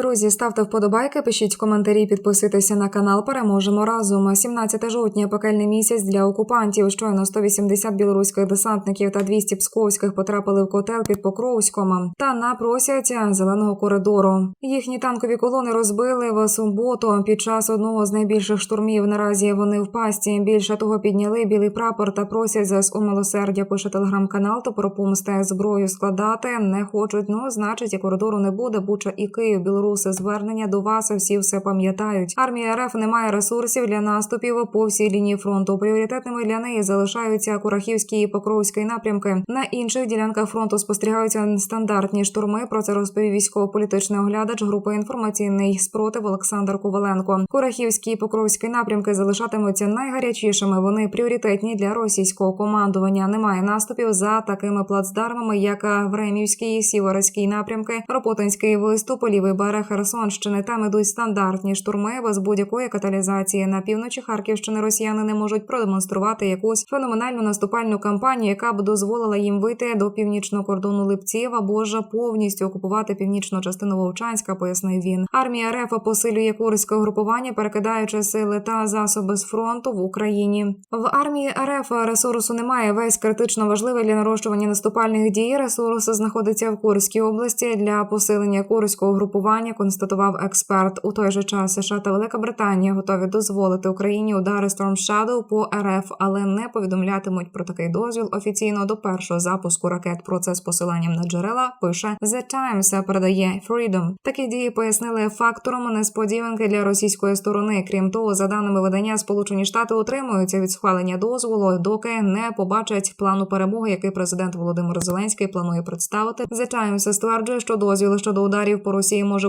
Друзі, ставте вподобайки, пишіть коментарі, підписуйтеся на канал. Переможемо разом. 17 жовтня пекельний місяць для окупантів. Щойно 180 білоруських десантників та 200 псковських потрапили в котел під Покровськом та на напросять зеленого коридору. Їхні танкові колони розбили в суботу під час одного з найбільших штурмів. Наразі вони в пасті. Більше того, підняли білий прапор та просять ЗСУ милосердя. Пише телеграм-канал. То про помсти зброю складати не хочуть. Ну значить, і коридору не буде. Буча і Київ, білоруси. Звернення до вас. Всі все пам'ятають. Армія РФ не має ресурсів для наступів по всій лінії фронту. Пріоритетними для неї залишаються Курахівський і Покровський напрямки. На інших ділянках фронту спостерігаються стандартні штурми. Про це розповів військово-політичний оглядач групи інформаційний спротив Олександр Коваленко. Курахівський і Покровський напрямки залишатимуться найгарячішими. Вони пріоритетні для російського командування. Немає наступів за такими плацдармами, як Времівський, Сіверський напрямки, Ропотинський виступ, лівий берег Херсонщини. Там ідуть стандартні штурми без будь-якої каталізації. На півночі Харківщини росіяни не можуть продемонструвати якусь феноменальну наступальну кампанію, яка б дозволила їм вийти до північного кордону Липців або ж повністю окупувати північну частину Вовчанська. Пояснив він. Армія РФ посилює курське групування, перекидаючи сили та засоби з фронту в Україні. В армії РФ ресурсу немає. Весь критично важливий для нарощування наступальних дій. Ресурс знаходиться в Курській області для посилення курського групування. Констатував експерт. У той же час США та Велика Британія готові дозволити Україні удари Storm Shadow по РФ, але не повідомлятимуть про такий дозвіл офіційно до першого запуску ракет. Про це з посиланням на джерела пише The Times, передає Freedom. Такі дії пояснили фактором несподіванки для російської сторони. Крім того, за даними видання, Сполучені Штати утримуються від схвалення дозволу, доки не побачать плану перемоги, який президент Володимир Зеленський планує представити. The Times стверджує, що дозвіл щодо ударів по Росії може